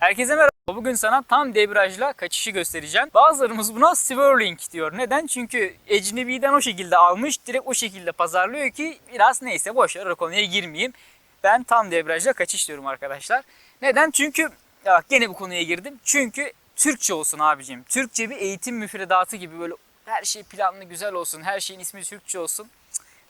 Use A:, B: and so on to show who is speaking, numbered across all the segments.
A: Herkese merhaba. Bugün sana tam debriyajla kaçışı göstereceğim. Bazılarımız buna swirling diyor. Neden? Çünkü ecnebiden o şekilde almış, direkt o şekilde pazarlıyor ki biraz neyse boş ver o konuya girmeyeyim. Ben tam debriyajla kaçış diyorum arkadaşlar. Neden? Çünkü ya gene bu konuya girdim. Çünkü Türkçe olsun abicim. Türkçe bir eğitim müfredatı gibi böyle her şey planlı güzel olsun. Her şeyin ismi Türkçe olsun.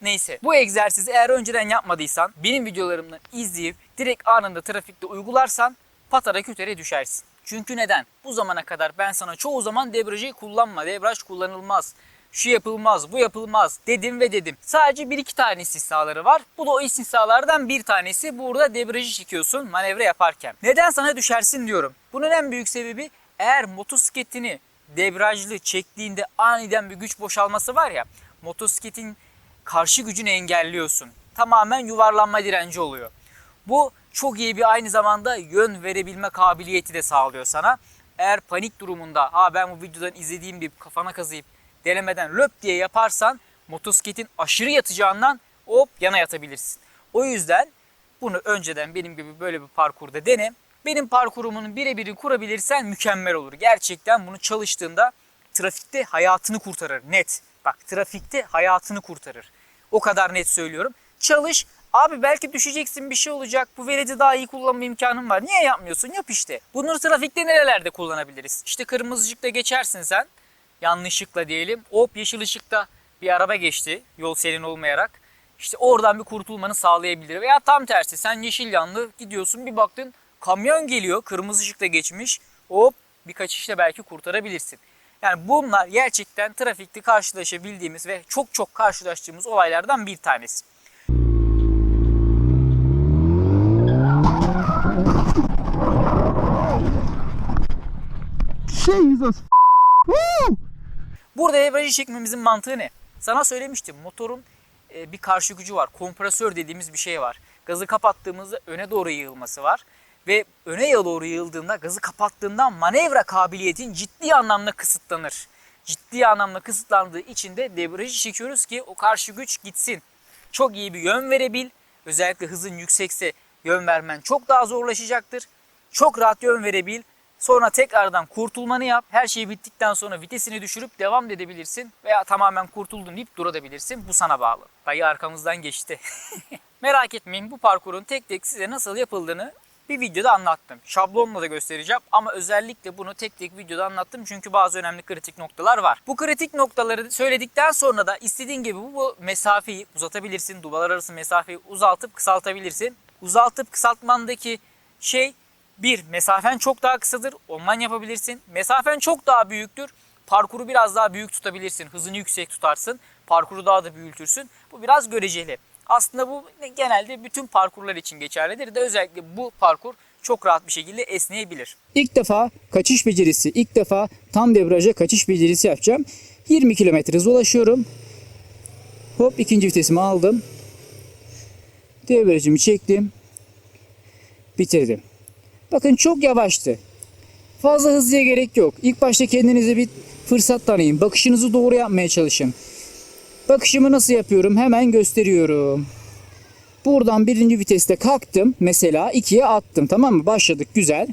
A: Neyse bu egzersizi eğer önceden yapmadıysan benim videolarımdan izleyip direkt anında trafikte uygularsan patara kütere düşersin. Çünkü neden? Bu zamana kadar ben sana çoğu zaman debriyajı kullanma, debriyaj kullanılmaz, şu yapılmaz, bu yapılmaz dedim ve dedim. Sadece bir iki tane istisnaları var. Bu da o istisnalardan bir tanesi. Burada debriyajı çekiyorsun manevra yaparken. Neden sana düşersin diyorum. Bunun en büyük sebebi eğer motosikletini debriyajlı çektiğinde aniden bir güç boşalması var ya motosikletin karşı gücünü engelliyorsun. Tamamen yuvarlanma direnci oluyor. Bu çok iyi bir aynı zamanda yön verebilme kabiliyeti de sağlıyor sana. Eğer panik durumunda ha ben bu videodan izlediğim bir kafana kazıyıp denemeden löp diye yaparsan motosikletin aşırı yatacağından hop yana yatabilirsin. O yüzden bunu önceden benim gibi böyle bir parkurda dene. Benim parkurumun birebiri kurabilirsen mükemmel olur. Gerçekten bunu çalıştığında trafikte hayatını kurtarır net. Bak trafikte hayatını kurtarır. O kadar net söylüyorum. Çalış. Abi belki düşeceksin bir şey olacak. Bu vereci daha iyi kullanma imkanın var. Niye yapmıyorsun? Yap işte. Bunları trafikte nerelerde kullanabiliriz? İşte kırmızıcıkta geçersin sen. Yanlışlıkla diyelim. Hop yeşil ışıkta bir araba geçti. Yol senin olmayarak. İşte oradan bir kurtulmanı sağlayabilir. Veya tam tersi sen yeşil yanlı gidiyorsun bir baktın kamyon geliyor. Kırmızı ışıkta geçmiş. Hop bir kaçışla belki kurtarabilirsin. Yani bunlar gerçekten trafikte karşılaşabildiğimiz ve çok çok karşılaştığımız olaylardan bir tanesi.
B: Jesus. Woo!
A: Burada debriyajı çekmemizin mantığı ne? Sana söylemiştim motorun e, bir karşı gücü var. Kompresör dediğimiz bir şey var. Gazı kapattığımızda öne doğru yığılması var. Ve öne doğru yığıldığında gazı kapattığından manevra kabiliyetin ciddi anlamda kısıtlanır. Ciddi anlamda kısıtlandığı için de debriyajı çekiyoruz ki o karşı güç gitsin. Çok iyi bir yön verebil. Özellikle hızın yüksekse yön vermen çok daha zorlaşacaktır. Çok rahat yön verebil. Sonra tekrardan kurtulmanı yap. Her şey bittikten sonra vitesini düşürüp devam edebilirsin. Veya tamamen kurtuldun deyip durabilirsin. Bu sana bağlı. Dayı arkamızdan geçti. Merak etmeyin bu parkurun tek tek size nasıl yapıldığını bir videoda anlattım. Şablonla da göstereceğim ama özellikle bunu tek tek videoda anlattım çünkü bazı önemli kritik noktalar var. Bu kritik noktaları söyledikten sonra da istediğin gibi bu, bu mesafeyi uzatabilirsin. Dubalar arası mesafeyi uzaltıp kısaltabilirsin. Uzaltıp kısaltmandaki şey bir, mesafen çok daha kısadır. Ondan yapabilirsin. Mesafen çok daha büyüktür. Parkuru biraz daha büyük tutabilirsin. Hızını yüksek tutarsın. Parkuru daha da büyütürsün. Bu biraz göreceli. Aslında bu genelde bütün parkurlar için geçerlidir de özellikle bu parkur çok rahat bir şekilde esneyebilir. İlk defa kaçış becerisi, ilk defa tam debriyaja kaçış becerisi yapacağım. 20 km hıza ulaşıyorum. Hop ikinci vitesimi aldım. Debriyajımı çektim. Bitirdim. Bakın çok yavaştı. Fazla hızlıya gerek yok. İlk başta kendinize bir fırsat tanıyın. Bakışınızı doğru yapmaya çalışın. Bakışımı nasıl yapıyorum? Hemen gösteriyorum. Buradan birinci viteste kalktım. Mesela ikiye attım. Tamam mı? Başladık. Güzel.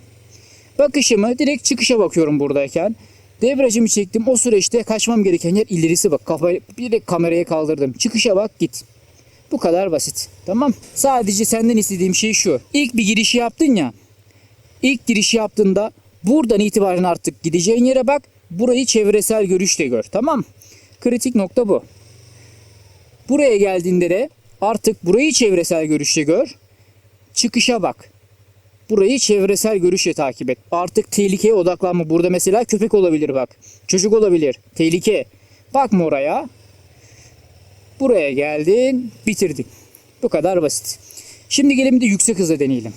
A: Bakışımı direkt çıkışa bakıyorum buradayken. Debriyajımı çektim. O süreçte kaçmam gereken yer ilerisi bak. Kafayı direkt kameraya kaldırdım. Çıkışa bak git. Bu kadar basit. Tamam. Sadece senden istediğim şey şu. İlk bir giriş yaptın ya. İlk giriş yaptığında buradan itibaren artık gideceğin yere bak. Burayı çevresel görüşle gör. Tamam. Kritik nokta bu. Buraya geldiğinde de artık burayı çevresel görüşle gör. Çıkışa bak. Burayı çevresel görüşle takip et. Artık tehlikeye odaklanma. Burada mesela köpek olabilir bak. Çocuk olabilir. Tehlike. Bakma oraya. Buraya geldin, bitirdin. Bu kadar basit. Şimdi gelin bir de yüksek hızla deneyelim.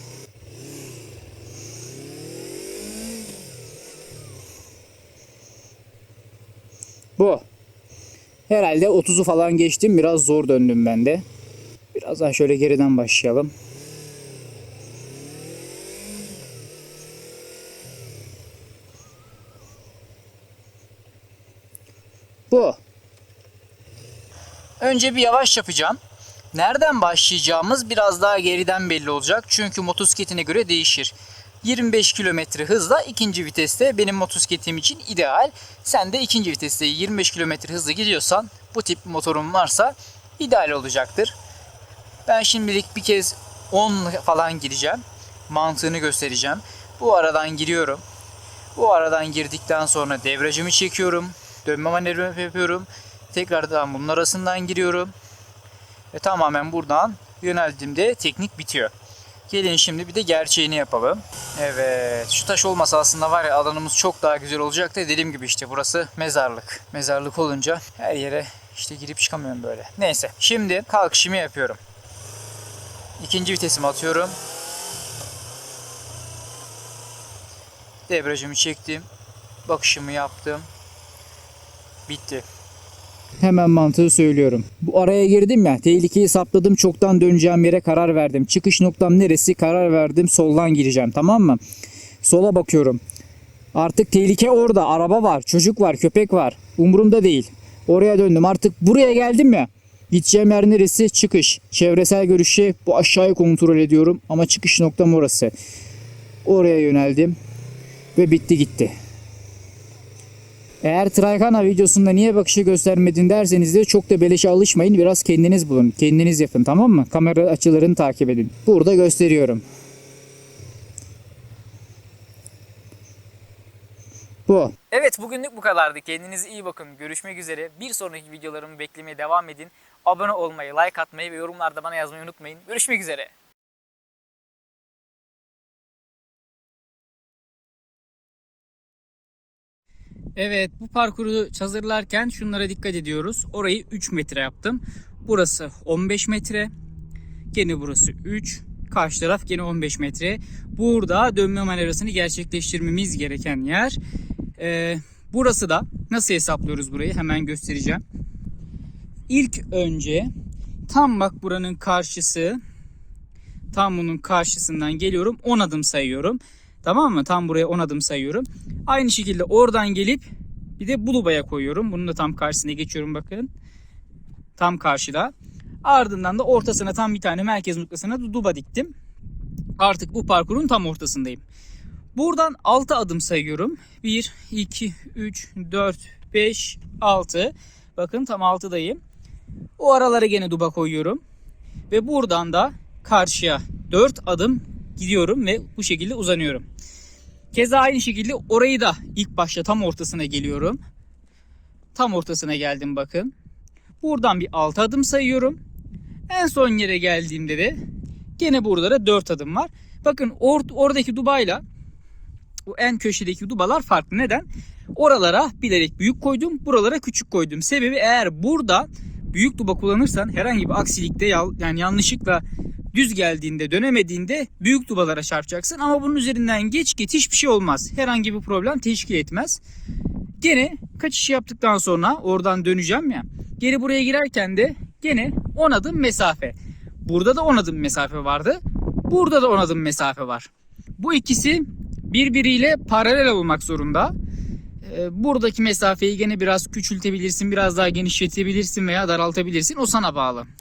A: Bu. Herhalde 30'u falan geçtim. Biraz zor döndüm ben de. Biraz daha şöyle geriden başlayalım. Bu. Önce bir yavaş yapacağım. Nereden başlayacağımız biraz daha geriden belli olacak. Çünkü motosikletine göre değişir. 25 kilometre hızla ikinci viteste benim motosikletim için ideal. Sen de ikinci viteste 25 kilometre hızla gidiyorsan bu tip motorun varsa ideal olacaktır. Ben şimdilik bir kez 10 falan gireceğim. Mantığını göstereceğim. Bu aradan giriyorum. Bu aradan girdikten sonra devrajımı çekiyorum. Dönme manevrimi yapıyorum. Tekrardan bunun arasından giriyorum. Ve tamamen buradan yöneldiğimde teknik bitiyor. Gelin şimdi bir de gerçeğini yapalım. Evet şu taş olmasa aslında var ya alanımız çok daha güzel olacaktı. Dediğim gibi işte burası mezarlık. Mezarlık olunca her yere işte girip çıkamıyorum böyle. Neyse şimdi kalkışımı yapıyorum. İkinci vitesimi atıyorum. Debriyajımı çektim. Bakışımı yaptım. Bitti. Hemen mantığı söylüyorum. Bu araya girdim ya. Tehlikeyi sapladım. Çoktan döneceğim yere karar verdim. Çıkış noktam neresi? Karar verdim. Soldan gireceğim. Tamam mı? Sola bakıyorum. Artık tehlike orada. Araba var, çocuk var, köpek var. Umurumda değil. Oraya döndüm. Artık buraya geldim ya. Gideceğim yer neresi? Çıkış. Çevresel görüşü bu aşağıya kontrol ediyorum. Ama çıkış noktam orası. Oraya yöneldim. Ve bitti gitti. Eğer Traykana videosunda niye bakışı göstermedin derseniz de çok da beleşe alışmayın. Biraz kendiniz bulun. Kendiniz yapın tamam mı? Kamera açılarını takip edin. Burada gösteriyorum. Bu. Evet bugünlük bu kadardı. Kendinize iyi bakın. Görüşmek üzere. Bir sonraki videolarımı beklemeye devam edin. Abone olmayı, like atmayı ve yorumlarda bana yazmayı unutmayın. Görüşmek üzere. Evet bu parkuru hazırlarken şunlara dikkat ediyoruz. Orayı 3 metre yaptım. Burası 15 metre. Gene burası 3. Karşı taraf gene 15 metre. Burada dönme manevrasını gerçekleştirmemiz gereken yer. Ee, burası da nasıl hesaplıyoruz burayı hemen göstereceğim. İlk önce tam bak buranın karşısı tam bunun karşısından geliyorum 10 adım sayıyorum. Tamam mı? Tam buraya 10 adım sayıyorum. Aynı şekilde oradan gelip bir de Buluba'ya koyuyorum. Bunun da tam karşısına geçiyorum bakın. Tam karşıda. Ardından da ortasına tam bir tane merkez noktasına Duba diktim. Artık bu parkurun tam ortasındayım. Buradan 6 adım sayıyorum. 1, 2, 3, 4, 5, 6. Bakın tam 6'dayım. O aralara gene duba koyuyorum. Ve buradan da karşıya 4 adım gidiyorum ve bu şekilde uzanıyorum. Keza aynı şekilde orayı da ilk başta tam ortasına geliyorum. Tam ortasına geldim bakın. Buradan bir 6 adım sayıyorum. En son yere geldiğimde de gene burada da 4 adım var. Bakın or- oradaki dubayla bu en köşedeki dubalar farklı. Neden? Oralara bilerek büyük koydum. Buralara küçük koydum. Sebebi eğer burada büyük duba kullanırsan herhangi bir aksilikte yani yanlışlıkla düz geldiğinde dönemediğinde büyük dubalara çarpacaksın. Ama bunun üzerinden geç git hiçbir şey olmaz. Herhangi bir problem teşkil etmez. Gene kaçış yaptıktan sonra oradan döneceğim ya. Geri buraya girerken de gene 10 adım mesafe. Burada da 10 adım mesafe vardı. Burada da 10 adım mesafe var. Bu ikisi birbiriyle paralel olmak zorunda. Ee, Buradaki mesafeyi gene biraz küçültebilirsin, biraz daha genişletebilirsin veya daraltabilirsin. O sana bağlı.